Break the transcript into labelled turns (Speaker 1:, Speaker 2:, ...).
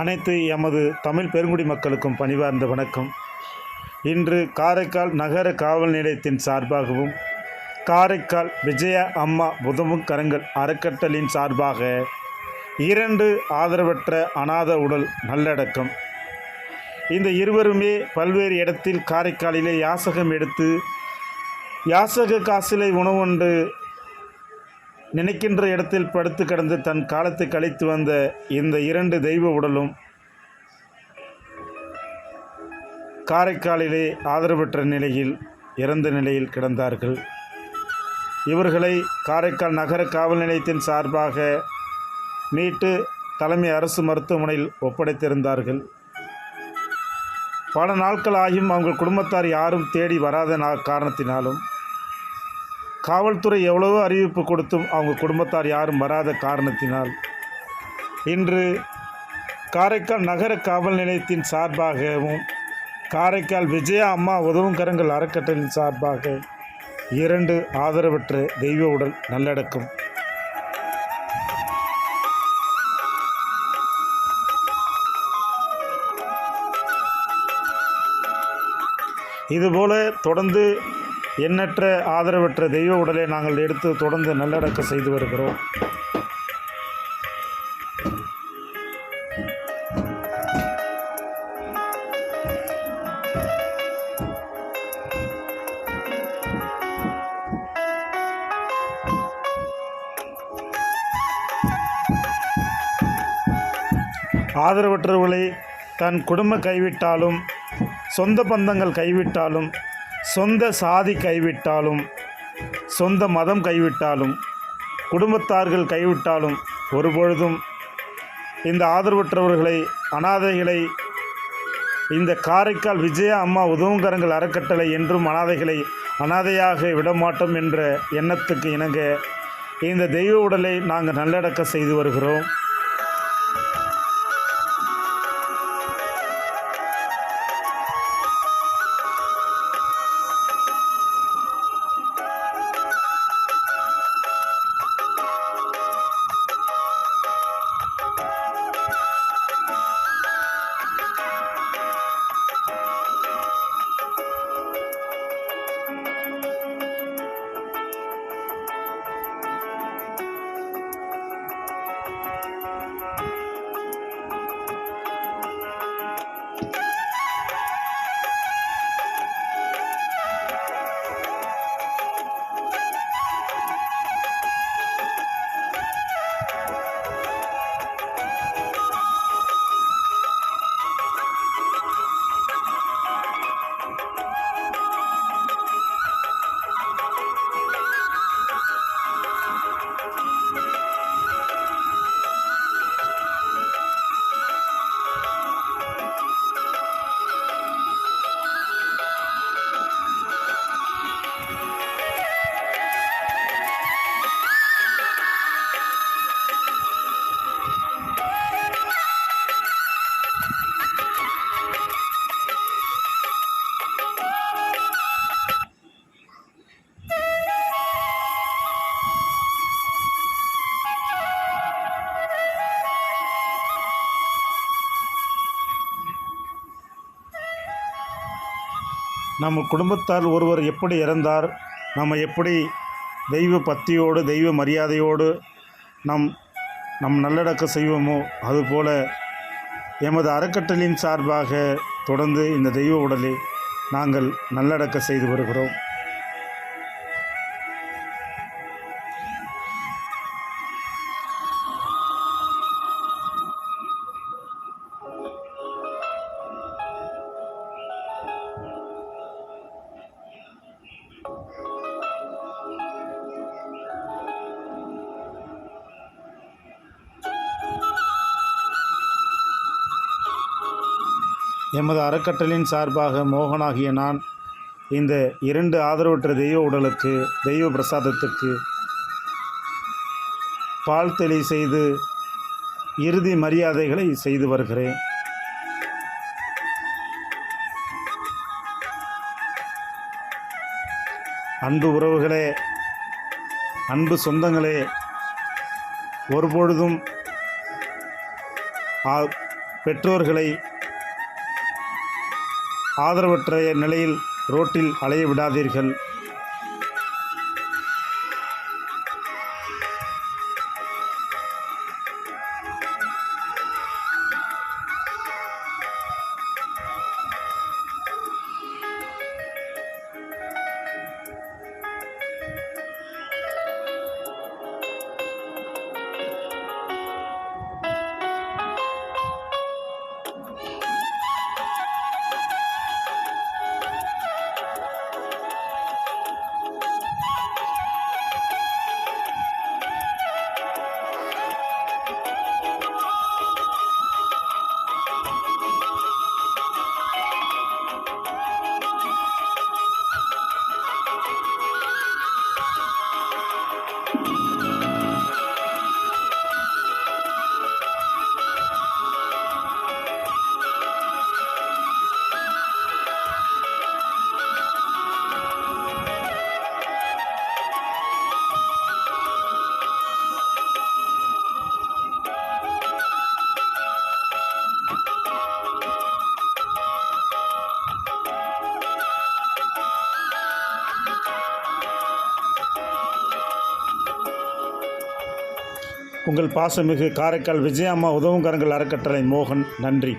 Speaker 1: அனைத்து எமது தமிழ் பெருங்குடி மக்களுக்கும் பணிவார்ந்த வணக்கம். இன்று காரைக்கால் நகர காவல் நிலையத்தின் சார்பாகவும் காரைக்கால் விஜயா அம்மா உதவும் கரங்கள் அறக்கட்டளின் சார்பாக இரண்டு ஆதரவற்ற அநாத உடல் நல்லடக்கம். இந்த இருவருமே பல்வேறு இடத்தில் காரைக்காலிலே யாசகம் எடுத்து யாசக காசிலை உணவுண்டு நினைக்கின்ற இடத்தில் படுத்து கிடந்து தன் காலத்தை கழித்து வந்த இந்த இரண்டு தெய்வ உடலும் காரைக்காலிலே ஆதரவற்ற நிலையில் இறந்த நிலையில் கிடந்தார்கள். இவர்களை காரைக்கால் நகர காவல் நிலையத்தின் சார்பாக மீட்டு தலைமை அரசு மருத்துவமனையில் ஒப்படைத்திருந்தார்கள். பல நாட்கள் ஆகியும் அவங்க குடும்பத்தார் யாரும் தேடி வராத நா காரணத்தினாலும் காவல்துறை எவ்வளவோ அறிவிப்பு கொடுத்தும் அவங்க குடும்பத்தார் யாரும் வராத காரணத்தினால். இன்று காரைக்கால் நகர காவல் நிலையத்தின் சார்பாகவும் காரைக்கால் விஜயா அம்மா உதவும் கரங்கள் அறக்கட்டளையின் சார்பாக இரண்டு ஆதரவற்ற தெய்வ உடல் நல்லடக்கம். இதுபோல தொடர்ந்து எண்ணற்ற ஆதரவற்ற தெய்வ உடலை நாங்கள் எடுத்து தொடர்ந்து நல்லடக்கம் செய்து வருகிறோம். ஆதரவற்றவர்களை தன் குடும்ப கைவிட்டாலும் சொந்த பந்தங்கள் கைவிட்டாலும் சொந்த சாதி கைவிட்டாலும் சொந்த மதம் கைவிட்டாலும் குடும்பத்தார்கள் கைவிட்டாலும் ஒருபொழுதும் இந்த ஆதரவற்றவர்களை அனாதைகளை இந்த காரைக்கால் விஜயா அம்மா உதவுங்கரங்கள் அறக்கட்டளை என்றும் அனாதைகளை அனாதையாக விடமாட்டோம் என்ற எண்ணத்துக்கு இணங்க இந்த தெய்வ உடலை நாங்கள் நல்லடக்கம் செய்து வருகிறோம். நம்ம குடும்பத்தார் ஒருவர் எப்படி இறந்தார் நம்ம எப்படி தெய்வ பக்தியோடு தெய்வ மரியாதையோடு நம் நம் நல்லடக்கம் செய்வோமோ அதுபோல எமது அறக்கட்டளையின் சார்பாக தொடர்ந்து இந்த தெய்வ உடலை நாங்கள் நல்லடக்கம் செய்து வருகிறோம். எமது அறக்கட்டளையின் சார்பாக மோகனாகிய நான் இந்த இரண்டு ஆதரவற்ற தெய்வ உடலுக்கு தெய்வ பிரசாதத்துக்கு பால் தெளி செய்து இறுதி மரியாதைகளை செய்து வருகிறேன். அன்பு உறவுகளே அன்பு சொந்தங்களே ஒருபொழுதும் ஆ- பெற்றோர்களை ஆதரவற்ற நிலையில் ரோட்டில் அலைய விடாதீர்கள். உங்கள் பாசமிகு காரைக்கால் விஜயம்மா உதவுங்கரங்கள் அறக்கட்டளை மோகன் நன்றி.